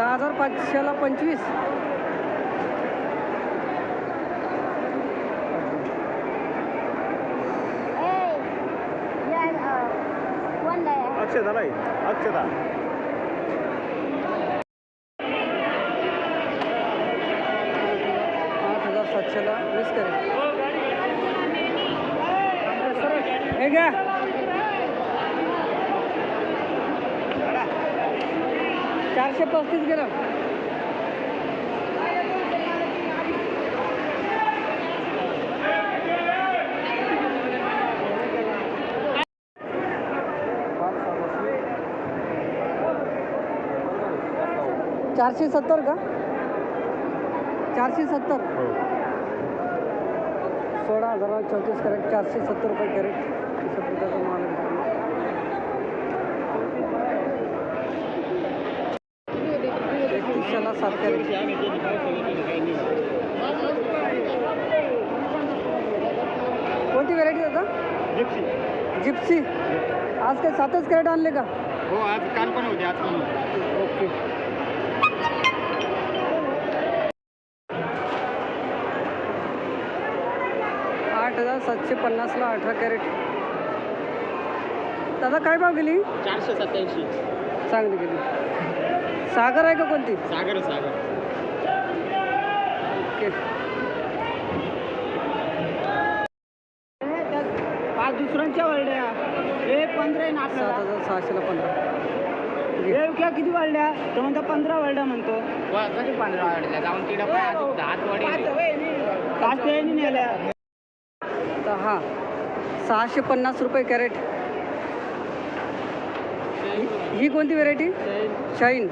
दहा हजार पाचशेला पंचवीस. अक्षता नाही अक्षता. आठ हजार सातशेला वीस कॅरेट हे घ्या. चारशे पस्तीस गेलं चारशे सत्तर का? चारशे सत्तर. सोळा हजार चौतीस कॅरेट चारशे सत्तर रुपये कॅरेट अशा प्रकारचा माल आहे मित्रांनो. एकतीसशेला सात कॅरेट कोणती व्हेरायटी दादा? जिप्सी आज काय सातच कॅरेट आणले का? हो आज काल पण होते आज पण ओके. आठ हजार सातशे पन्नासला अठरा कॅरेट दादा काय भाव गेली? चारशे सत्याऐंशी. चांगली गेली. सागर आहे का कोणती? सागर सागर. ओके. पाच दुसऱ्यांच्या वाढल्या हे पंधरा आहे ना सात हजार सहाशेला पंधरा. हे क्या किती वाढल्या तो म्हणतो पंधरा वाढल्या म्हणतो. कधी पंधरा वाढल्या जाऊन तिला दहाच वाढल्या पाच ते नेल्या. दहा सहाशे पन्नास रुपये कॅरेट. ही- ही कोणती व्हेरायटी? शाईन.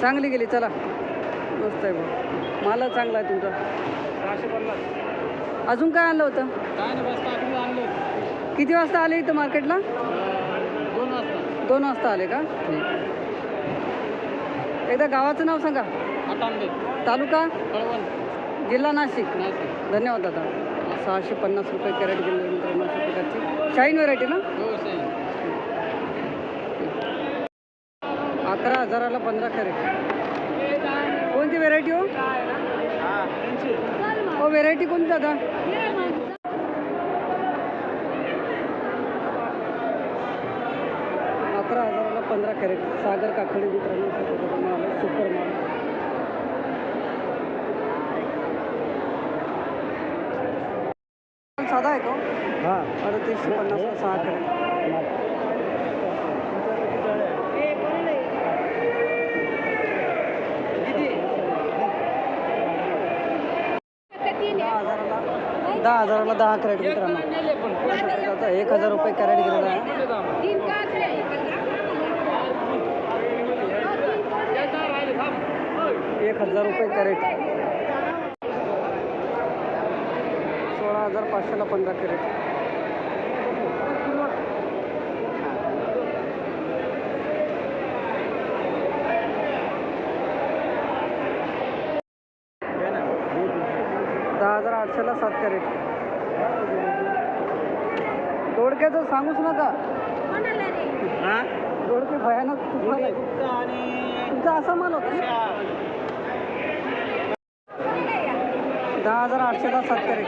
चांगली गेली चला. मस्त आहे भाऊ मला चांगला आहे तुमचा. अजून काय आणलं होतं? किती वाजता आले इथं मार्केटला? दोन वाजता दोन वाजता आले का? एकदा गावाचं नाव सांगा. तालुका? जिल्हा नाशिक. धन्यवाद दादा. सहाशे पन्नास रुपये कॅरेट गेले मित्रांनो अशा प्रकारची. शाईन व्हरायटी ना हो सही अकरा हजाराला पंधरा कॅरेट कोणती व्हेरायटी हो? हो व्हेरायटी कोणती दादा? अकरा हजाराला पंधरा कॅरेट सागर काकडी मित्रांनो माल सुपर माल साधा आहे का हो? अडतीसशे पन्नासला सहा कॅरेट दहा हजाराला दहा हजाराला दहा कॅरेट मित्रांनो एक हजार रुपये कॅरेट गेलेला आहे एक हजार रुपये कॅरेट. सोळा हजार पाचशेला पंधरा कॅरेट. हजार आठशेला सात कॅरेट. दोडक्याचं सांगूच नका. दोडके भयानक. तुमचा असा माल होता? दहा हजार आठशेला सात कॅरेट.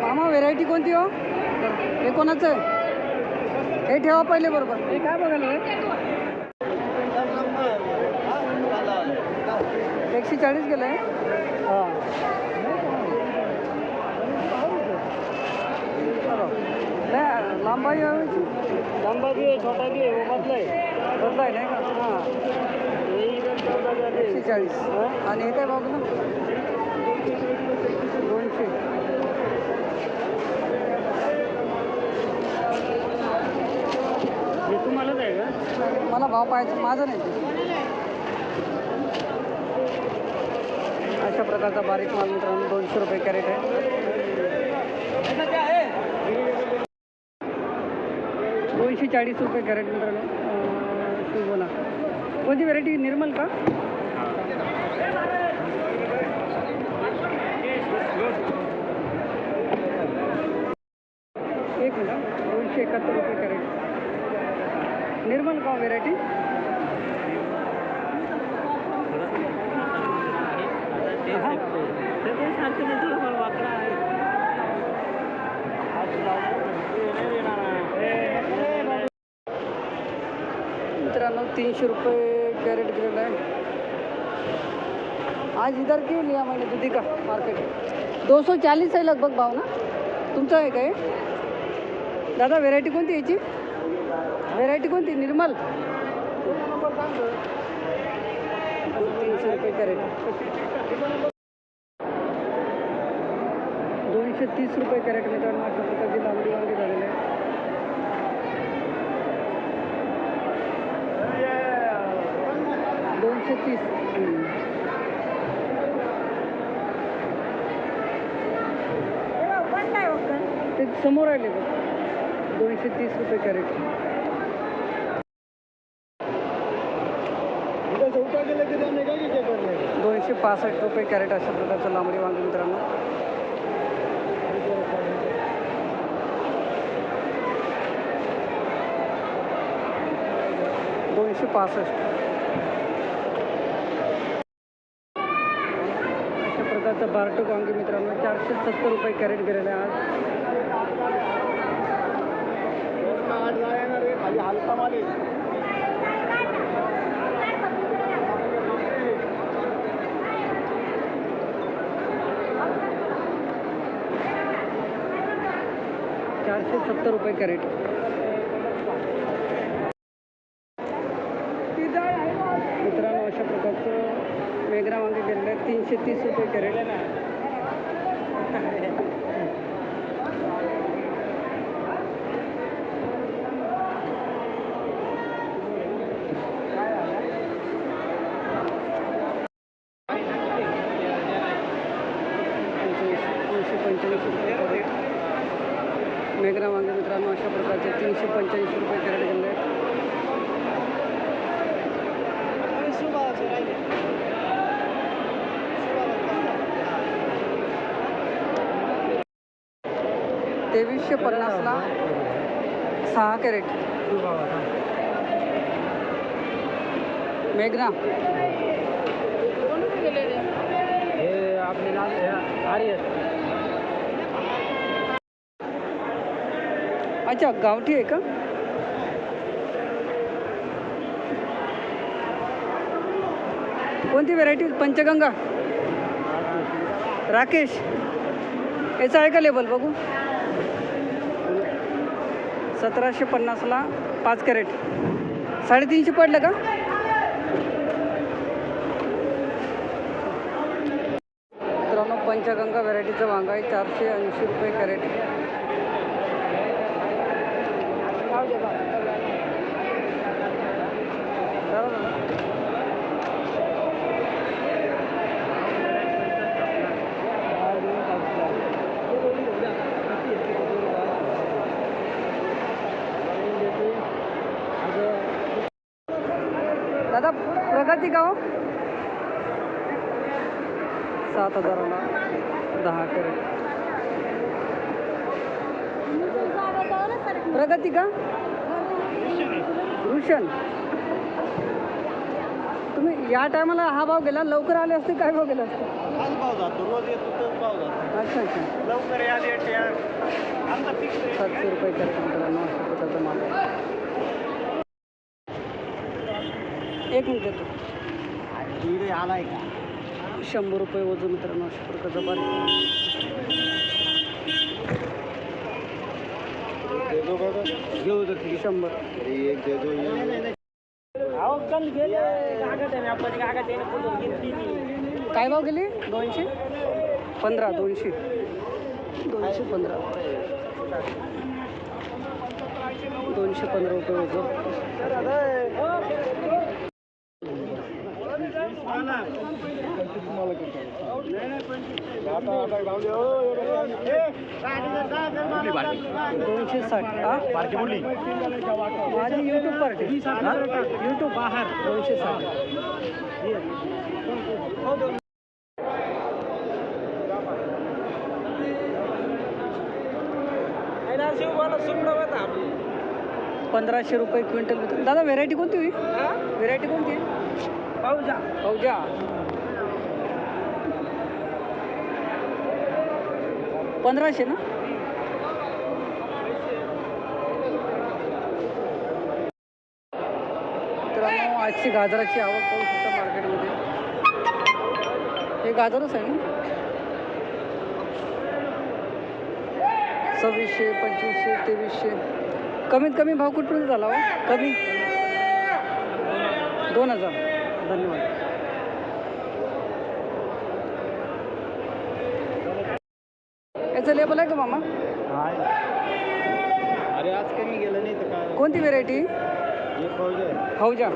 मामा व्हेरायटी कोणती हो? हे कोणाचं आहे? हे ठेवा पहिले बरोबर. हे काय बघायला एकशे चाळीस गेलं आहे हां. नाही लांबाई लंबा भी है छोटा है वो बदला है नाही का? हां. एकशे चाळीस. आणि हे काय बाबू ना मला भाव पाहायचं माझं नाही. अशा प्रकारचा बारीक माल मित्रांनो दोनशे रुपये कॅरेट आहे. दोनशे चाळीस रुपये कॅरेट मित्रांनो बोला कोणती व्हरायटी निर्मल का? एक मिनिट दोनशे एकाहत्तर रुपये कॅरेट. भाव व्हेरायटी मित्रांनो तीनशे रुपये कॅरेट ग्रेड आहे. आज इधर क्यों लिया मैंने दूधी का? मार्केट दो सौ चालीस आहे लगभग भाव ना? तुमचं आहे काय? दादा व्हेरायटी कोणती याची? व्हेरायटी कोणती? निर्मल. तीनशे रुपये कॅरेट. दोनशे तीस रुपये कॅरेट मित्रांनो अशा प्रकारची लांबडी वांगी झालेली आहे. दोनशे तीस. ते समोर आले बघ. दोनशे तीस रुपये कॅरेट. दोनशे पासष्ट रुपये कॅरेट अशा प्रकारचं लांबडी वांगी मित्रांनो. दोनशे पासष्ट. अशा प्रकारचं बारटोक वांगी मित्रांनो चारशे सत्तर रुपये कॅरेट गेलेलं आहे आज चारशे सत्तर रुपये कॅरेट. मित्रांनो अशा प्रकारचं मेघना वांगे गेलेलं आहे तीनशे तीस रुपये कॅरेट. तीनशे पंचवीस रुपये. मेघना वांगे मित्रांनो अशा प्रकारचे तीनशे पंच्याऐंशी रुपये कॅरेट गेले. आहेत तेवीसशे पन्नासला सहा कॅरेट. मेघना अच्छा गावठी आहे का? कोणती व्हेरायटी पंचगंगा? राकेश? याचं आहे का लेबल बघू. सतराशे पन्नासला पाच कॅरेट. साडेतीनशे पडलं का? मित्रांनो पंचगंगा व्हरायटीचं वांगा आहे. चारशे ऐंशी रुपये कॅरेट दादा प्रगती का हो? सात हजाराला दहा कॅरेट. प्रगती का? भूषण. तुम्ही या टायमाला हा भाव गेला लवकर आले असते काय भाव गेला असते? अच्छा अच्छा. लवकर सातशे रुपये प्रकारचा माल. एक मिनिट इकडे आलाय का? शंभर रुपये वजन मित्रांनो अशा प्रकारचा बारीक घेऊ शंभर. काय भाव गेले? दोनशे? पंधरा दोनशे. दोनशे पंधरा. दोनशे पंधरा रुपये वजन. दोनशे साठ हा? माझी यूट्यूब पार्टी यूट्यूब बाहेर दोनशे साठ. पंधराशे रुपये क्विंटल दादा व्हेरायटी कोणती होई? व्हेरायटी कोणती? आहे पाहू जा फौजा पंधराशे ना? मित्रांनो आजची गाजराची आवक पाहू शकता मार्केटमध्ये. हे गाजरच आहे ना? सव्वीसशे पंचवीसशे तेवीसशे. कमीत कमी भाव कुठपर्यंत झाला हो? कमी? दोन हजार. धन्यवाद. याचं लेबल आहे का मामा. अरे आज कमी गेलं नाही तर काय? कोणती व्हेरायटी पाहू जा फौजा.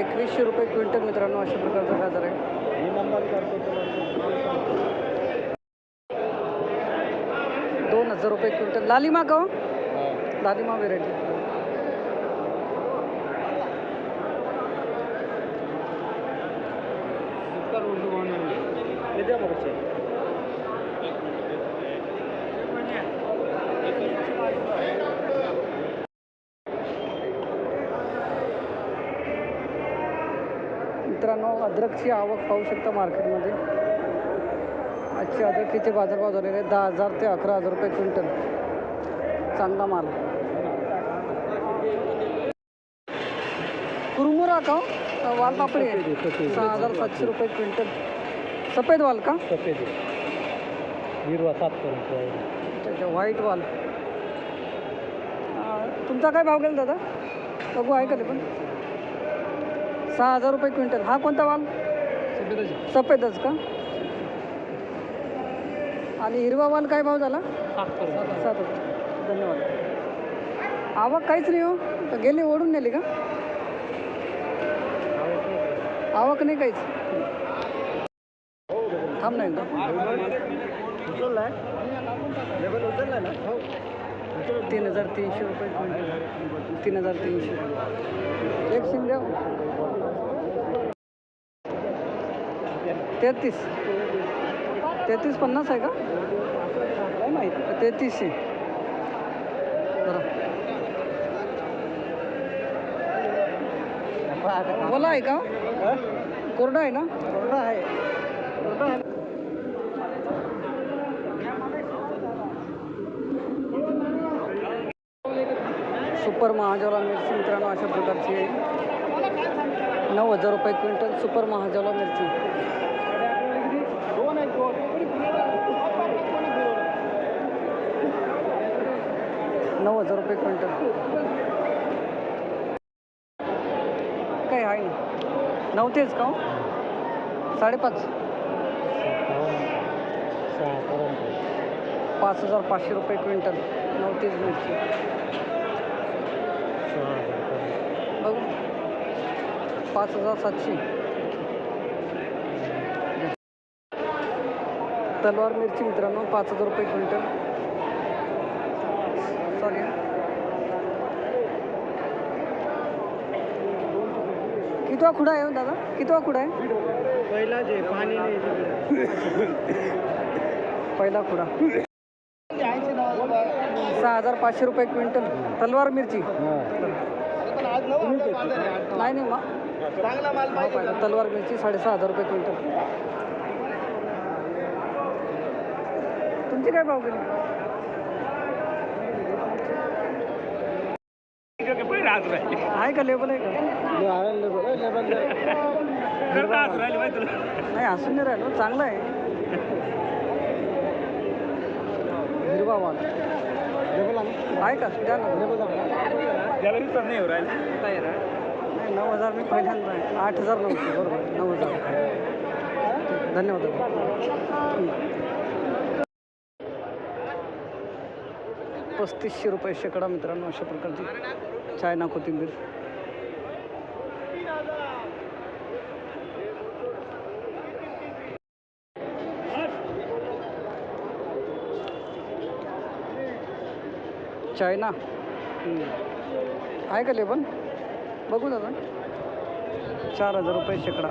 एकवीसशे रुपये क्विंटल मित्रांनो अशा प्रकारचा गाजर आहे. दोन हजार रुपये क्विंटल. लालिमा का हो? लालिमा व्हेरायटी किती बघचे मित्रांनो अद्रकची आवक पाहू शकता मार्केटमध्ये. आजचे अद्रकीचे बाजारभाव झालेले आहेत. दहा हजार ते अकरा हजार रुपये क्विंटल. चांगला माल. कुरमुरा का हो? वाल पापडी सहा हजार सातशे रुपये क्विंटल. सफेद वाल का? सफेद हिरवा सात पर्यंत अच्छा व्हाईट वाल. अं, तुमचा काय भाव गेला दादा? बघू आहे का ते पण. सहा हजार रुपये क्विंटल. हा कोणता वाल? सफेदच का? आणि हिरवा वाल काय भाव झाला? सात पर्यंत. सात हजार. धन्यवाद. आवक काहीच नाही हो. गेली ओढून नेली का? आवक नाही काहीच. थांब ना? लेबल हो. तीन हजार तीनशे रुपये क्विंटल. तीन हजार तीनशे. एक शिंद्या तेहतीस. तेहतीस पन्नास आहे का? काय माहिती? तेहतीसशे. बरं. बोला आहे का? कोरडा आहे ना? आहे. सुपर महाजोला मिरची मित्रांनो अशा प्रकारची आहे. नऊ हजार रुपये क्विंटल सुपर महाजोला मिरची. नऊ हजार रुपये क्विंटल. काय आहे? ना नऊ तेच का हो? साडेपाच. पाच हजार पाचशे रुपये क्विंटल. नऊ तेच मिरची सहा हजार बघू पाच हजार सातशे. तलवार मिरची मित्रांनो पाच हजार रुपये क्विंटल. सॉरी. कितवा खुडा आहे हो दादा? कितवा खुडा आहे? पहिला जे पाणी नाही पहिला खुडा. सहा हजार पाचशे रुपये क्विंटल. तलवार मिरची. नाही नाही मा तलवार मिरची साडेसहा हजार रुपये क्विंटल. तुमची काय भाव गेली? आहे का लेबल आहे का? नाही असून नाही राहिलो चांगला आहे. हिरवा वाल आहे का? द्या ना. नाही नऊ हजार मी पहिल्यांदा आहे. आठ हजार नऊ बरोबर. नऊ हजार. धन्यवाद. पस्तीसशे रुपये शेकडा मित्रांनो अशा प्रकारची चायना कोथिंबीर. चायना? हम्म. आहे का लेबल? बघू दादा चार हजार रुपये शेकडा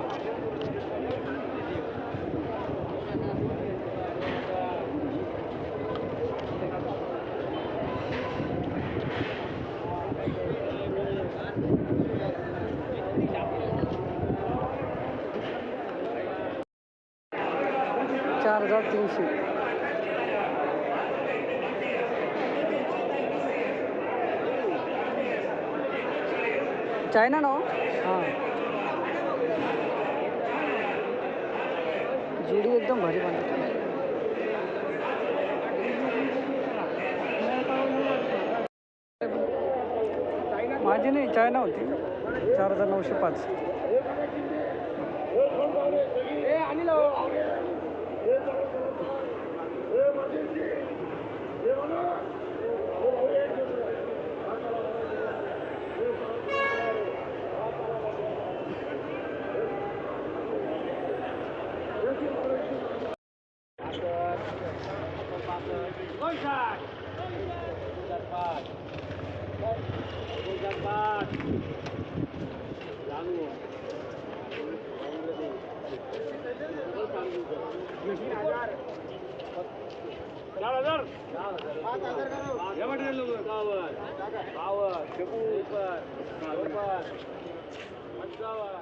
हजार तीनशे चायना ना हो? हां? जुडी एकदम भारी बनवते. माझी नाही चायना होती. चार हजार नऊशे पाच. બાવન બાવન બાવન